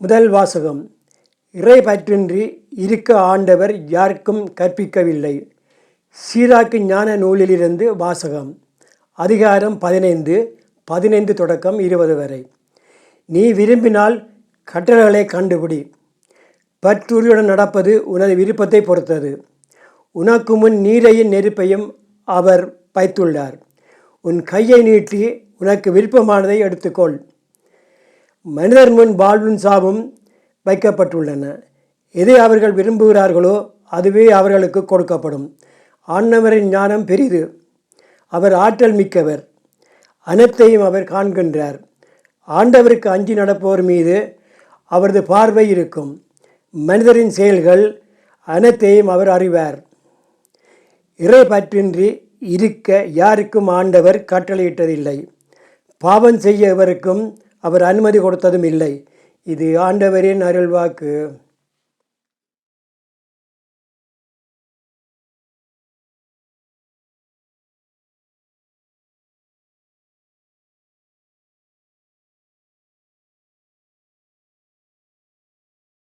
முதல் வாசகம் இறை பற்றின்றி இருக்க ஆண்டவர் யாருக்கும் கற்பிக்கவில்லை. சீராக்கு ஞான நூலிலிருந்து வாசகம் அதிகாரம் பதினைந்து பதினைந்து தொடக்கம் இருபது வரை. நீ விரும்பினால் கற்றல்களை கண்டுபிடி. பற்றுரியுடன் நடப்பது உனது விருப்பத்தை பொறுத்தது. உனக்கு முன் நீரையும் நெருப்பையும் அவர் வைத்துள்ளார் உன் கையை நீட்டி உனக்கு விருப்பமானதை எடுத்துக்கொள். மனிதர் முன் வாழ்வும் சாவும் வைக்கப்பட்டுள்ளன. எதை அவர்கள் விரும்புகிறார்களோ அதுவே அவர்களுக்கு கொடுக்கப்படும். ஆண்டவரின் ஞானம் பெரிது. அவர் ஆற்றல் மிக்கவர். அனைத்தையும் அவர் காண்கின்றார். ஆண்டவருக்கு அஞ்சி நடப்போர் மீது அவரது பார்வை இருக்கும். மனிதரின் செயல்கள் அனைத்தையும் அவர் அறிவார். இறை பற்றின்றி இருக்க யாருக்கும் ஆண்டவர் கட்டளையிட்டதில்லை. பாவம் செய்ய இவருக்கும் அவர் அனுமதி கொடுத்ததும் இல்லை. இது ஆண்டவரின் அருள்வாக்கு.